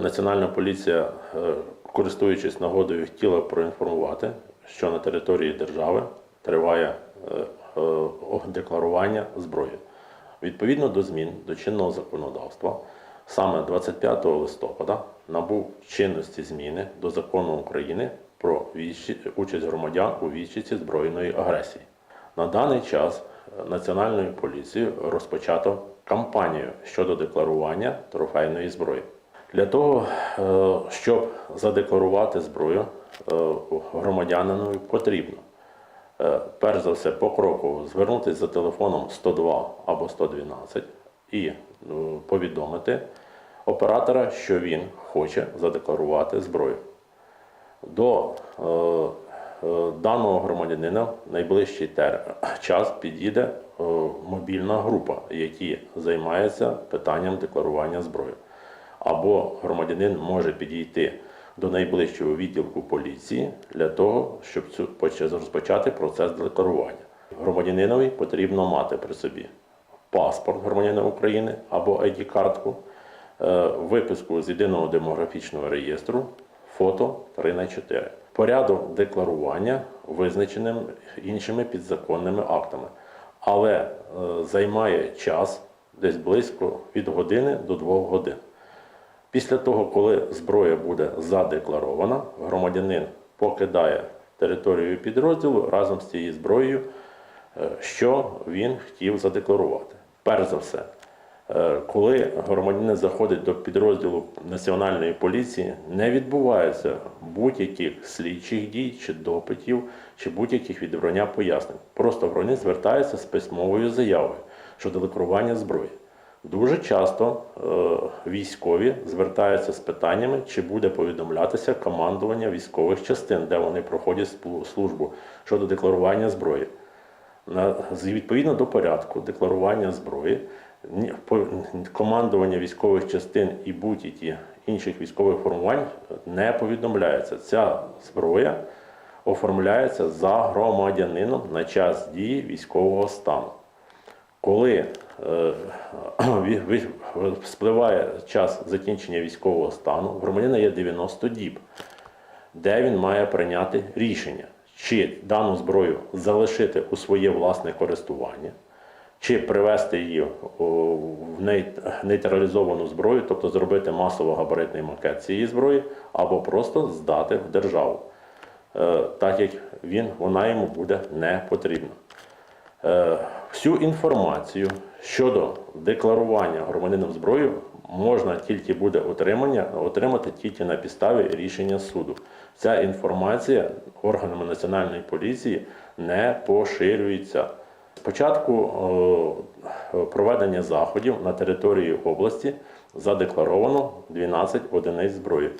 Національна поліція, е, користуючись нагодою, хотіла проінформувати, що на території держави триває е, е, декларування зброї. Відповідно до змін до чинного законодавства, саме 25 листопада набув чинності зміни до закону України про участь громадян у відчиті збройної агресії. На даний час Національною поліцією розпочато кампанію щодо декларування трофейної зброї. Для того, е, щоб задекларувати зброю, е, громадянинові потрібно е, перш за все покроково звернутися за телефоном 102 або 112 і повідомити оператора, що він хоче задекларувати зброю. До даного громадянина в найближчий час підійде мобільна група, які займаються питанням декларування зброї. Або громадянин може підійти до найближчого відділку поліції для того, щоб розпочати процес декларування. Громадянинові потрібно мати при собі паспорт громадянина України або ID-картку, е, виписку з єдиного демографічного реєстру, фото 3 на 4. Порядок декларування визначеним іншими підзаконними актами, але е, займає час десь близько від години до 2 годин. Після того, коли зброя буде задекларована, громадянин покидає територію підрозділу разом з цією зброєю, е, що він хотів задекларувати. Перш за все, е, коли громадянин заходить до підрозділу Національної поліції, не відбувається будь-яких слідчих дій чи допитів, чи будь-яких відібрання пояснень. Просто громадянин звертається з письмовою заявою щодо декларування зброї. Дуже часто е, військові звертаються з питаннями, чи буде повідомлятися командування військових частин, де вони проходять службу щодо декларування зброї. На, відповідно до порядку декларування зброї, командування військових частин і будь-які інших військових формувань не повідомляється. Ця зброя оформляється за громадянином на час дії військового стану. Коли е, спливає час закінчення військового стану, в громадянина є 90 діб, де він має прийняти рішення, чи дану зброю залишити у своє власне користування, чи привести її в нейтралізовану зброю, тобто зробити масово-габаритний макет цієї зброї, або просто здати в державу, е, так як він, вона йому буде не потрібна. Е, Всю інформацію щодо декларування громадянином зброї можна тільки буде отримання, отримати тільки на підставі рішення суду. Ця інформація органами національної поліції не поширюється. Спочатку е, проведення заходів на території області задекларовано 12 одиниць зброї.